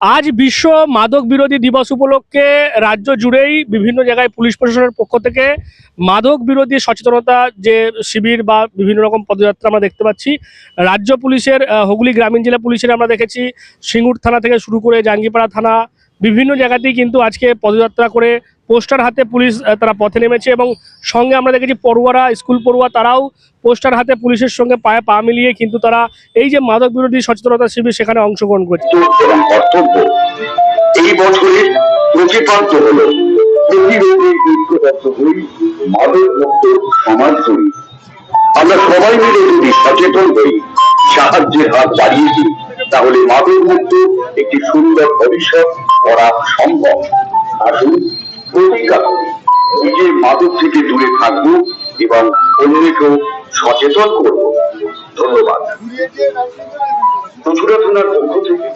আজ বিশ্ব মাদক বিরোধী দিবস উপলক্ষে রাজ্য জুড়েই বিভিন্ন জায়গায় পুলিশ প্রশাসনের পক্ষ থেকে মাদক বিরোধী সচেতনতা যে শিবির বা বিভিন্ন রকম পদযাত্রা আমরা দেখতে পাচ্ছি, রাজ্য পুলিশের হুগলি গ্রামীণ জেলা পুলিশের আমরা দেখেছি, সিঙ্গুর থানা থেকে শুরু করে জাঙ্গিপাড়া থানা, বিভিন্ন জায়গাতেই কিন্তু আজকে পদযাত্রা করে পোস্টার হাতে পুলিশ তারা পথে নেমেছে এবং সঙ্গে আমরা দেখেছি পড়ুয়ারা, স্কুল পড়ুয়া, তারাও পোস্টার হাতে পুলিশের সঙ্গে পায়ে পা মিলিয়ে কিন্তু তারা এই যে মাদক বিরোধী সচেতনতা শিবির সেখানে অংশগ্রহণ করছে। আমরা সবাই মিলে যদি সচেতন হই, সাহায্যের হাত বাড়িয়ে দিই, তাহলে মাদক মুক্ত একটি সুন্দর ভবিষ্যৎ করা সম্ভব। আসুন প্রতিজ্ঞা করি নিজের মাদক থেকে দূরে থাকব এবং অন্যকেও সচেতন করব। ধন্যবাদ। থানার পক্ষ থেকে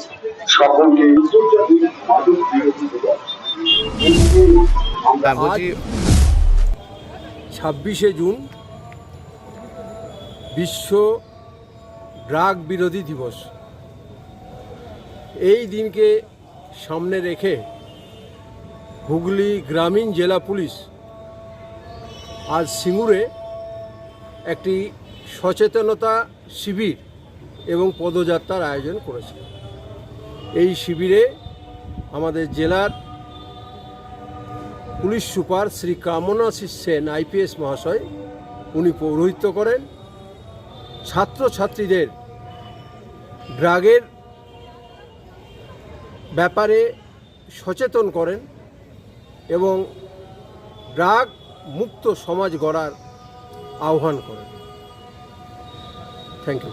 সকলকে আন্তর্জাতিক মাদক বিরোধী দিবস বলছি ছাব্বিশে জুন বিশ্ব ড্রাগ বিরোধী দিবস। এই দিনকে সামনে রেখে হুগলি গ্রামীণ জেলা পুলিশ আজ সিঙ্গুরে একটি সচেতনতা শিবির এবং পদযাত্রার আয়োজন করেছে। এই শিবিরে আমাদের জেলার police super Shri Kamanashis Sen, IPS মহাশয়, উনি পৌরোহিত্য করেন। ছাত্রছাত্রীদের ড্রাগের ব্যাপারে সচেতন করেন। এবং ড্রাগ মুক্ত সমাজ গড়ার আহ্বান করেন। থ্যাংক ইউ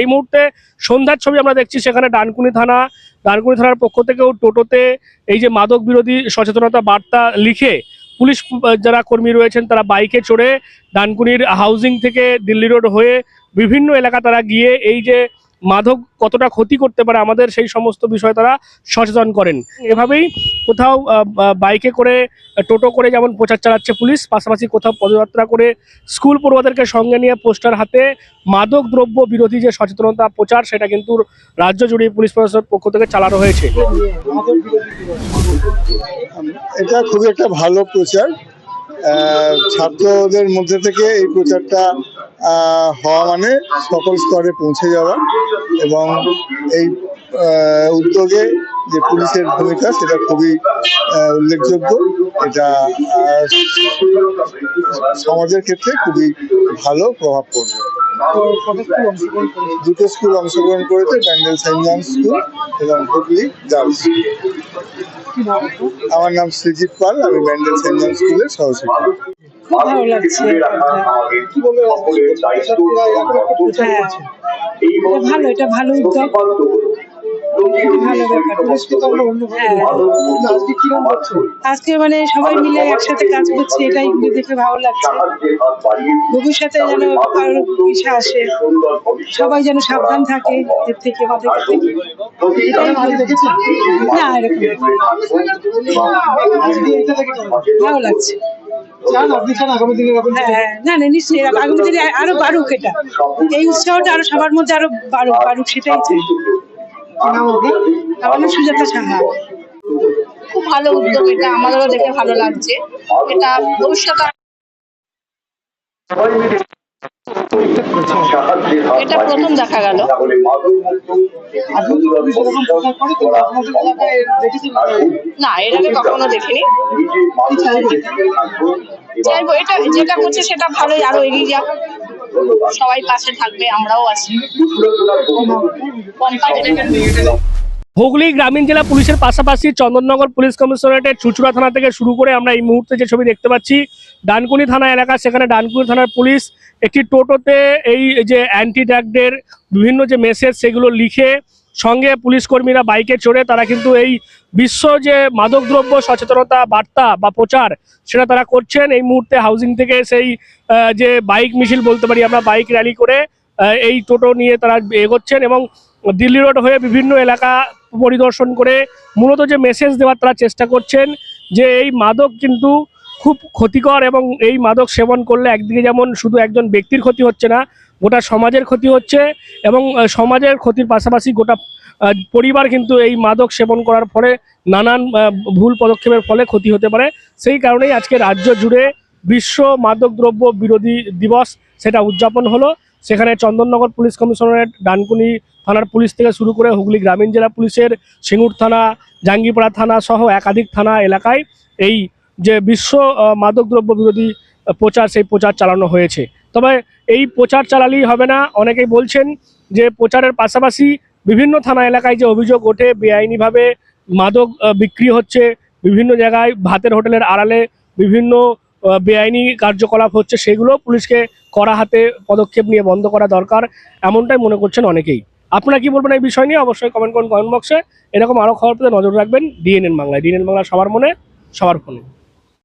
এই মুহূর্তে সন্ধ্যার ছবি আমরা দেখছি, সেখানে ডানকুনি থানা, ডানকুনি থানার পক্ষ থেকেও টোটোতে এই যে মাদক বিরোধী সচেতনতা বার্তা লিখে পুলিশ যারা কর্মী রয়েছেন, তারা বাইকে চড়ে ডানকুনির হাউজিং থেকে দিল্লি রোড হয়ে বিভিন্ন এলাকা তারা গিয়ে এই যে মাদক কতটা ক্ষতি করতে পারে আমাদের সেই সমস্ত বিষয় তারা সচেতন করেন। এভাবেই কোথাও বাইকে করে টোটো করে যেমন প্রচার চালাচ্ছে পুলিশ, পাশাপাশি কোথাও পদযাত্রা করে স্কুল পড়ুয়াদেরকে সঙ্গে নিয়ে পোস্টার হাতে মাদক দ্রব্য বিরোধী যে সচেতনতা প্রচার, সেটা কিন্তু রাজ্য জুড়ে পুলিশ প্রশাসনের পক্ষ থেকে চালানো হয়েছে। এটা খুবই একটা ভালো প্রচার। ছাত্রদের মধ্যে থেকে এই প্রচারটা হওয়া মানে সকল স্তরে পৌঁছে যাওয়া এবং এই উদ্যোগে যে পুলিশের ভূমিকা, সেটা খুবই উল্লেখযোগ্য। এটা সমাজের ক্ষেত্রে খুবই ভালো প্রভাব পড়বে। দুটো স্কুল অংশগ্রহণ করেছে ব্যান্ডেল সেন্ট জন স্কুল এবং হুগলি গার্লস আমার নাম সৃজিত পাল, আমি ব্যান্ডেল সেন্ট জন স্কুলের সহশিক্ষক। ভালো লাগছে। হ্যাঁ। এটা ভালো এটা ভালো উদ্যোগ। আজকে মানে সবাই মিলে একসাথে কাজ করছে এটাই দেখে ভালো লাগছে। ভবিষ্যতে যেন কারও কিছু আসে। সবাই যেন সাবধান থাকে এর থেকে আমাদের থেকে এটাই ভালো না এরকম ভালো লাগছে। না না নিশ্চয়ই এরকম। আগামী দিনে আরও বাড়ুক এটা। এই উৎসাহটা আরও সবার মধ্যে আরও বাড়ুক বাড়ুক সেটাই চাই। আমার নাম সুজাতা সাহা। খুব ভালো উদ্যোগ এটা আমাদেরও দেখে ভালো লাগছে। এটা ভবিষ্যতে এটা প্রথম দেখা গেল। না, এর আগে কখনো দেখিনি। চাইব এটা যেটা করছে সেটা ভালোই, আরও এগিয়ে যাক। সবাই পাশে থাকবে, আমরাও আছি। হুগলি গ্রামীণ জেলা পুলিশের পাশাপাশি চন্দননগর পুলিশ কমিশনারেটের চুচুড়া থানা থেকে শুরু করে আমরা এই মুহূর্তে যে ছবি দেখতে পাচ্ছি, ডানকুনি থানা এলাকা, সেখানে ডানকুনি থানার পুলিশ একটি টোটোতে এই যে অ্যান্টি ড্রাগদের বিভিন্ন যে মেসেজ সেগুলো লিখে সঙ্গে পুলিশ কর্মীরা বাইকে চড়ে তারা কিন্তু এই বিশ্ব যে মাদকদ্রব্য সচেতনতা বার্তা বা প্রচার সেটা তারা করছেন। এই মুহূর্তে হাউজিং থেকে সেই যে বাইক মিছিল বলতে পারি আমরা বাইক র্যালি করে এই টোটো নিয়ে তারা এগোচ্ছেন এবং দিল্লি রোড হয়ে বিভিন্ন এলাকা পরিদর্শন করে মূলত যে মেসেজ দেওয়ার তারা চেষ্টা করছেন যে এই মাদক কিন্তু খুব ক্ষতিকর এবং এই মাদক সেবন করলে একদিকে যেমন শুধু একজন ব্যক্তির ক্ষতি হচ্ছে না, গোটা সমাজের ক্ষতি হচ্ছে এবং সমাজের ক্ষতির পাশাপাশি গোটা পরিবার কিন্তু এই মাদক সেবন করার ফলে নানান ভুল পদক্ষেপের ফলে ক্ষতি হতে পারে। সেই কারণেই আজকে রাজ্য জুড়ে বিশ্ব মাদকদ্রব্য বিরোধী দিবস সেটা উদযাপন হলো। সেখানে চন্দননগর পুলিশ কমিশনারেট ডানকুনি থানার পুলিশ থেকে শুরু করে হুগলি গ্রামীণ জেলা পুলিশের সিঙ্গুর থানা, জাঙ্গিপাড়া থানা সহ একাধিক থানা এলাকায় এই যে বিশ্ব মাদকদ্রব্য বিরোধী প্রচার, সেই প্রচার চালানো হয়েছে। তবে এই প্রচার চালালেই হবে না। অনেকেই বলছেন যে প্রচারের পাশাপাশি বিভিন্ন থানা এলাকায় যে অভিযোগ ওঠে, বেআইনিভাবে মাদক বিক্রি হচ্ছে। বিভিন্ন জায়গায় ভাতের হোটেলের আড়ালে বিভিন্ন বেআইনি কার্যকলাপ হচ্ছে, সেগুলো পুলিশকে করা হাতে পদক্ষেপ নিয়ে বন্ধ করা দরকার, এমনটাই মনে করছেন অনেকেই। আপনারা কি বলবেন এই বিষয় নিয়ে? অবশ্যই কমেন্ট করুন কমেন্ট বক্সে। এরকম আরও খবর পেতে নজর রাখবেন। ডিএনএন বাংলায়। ডিএনএন বাংলা সবার মনে, সবার ফোনে।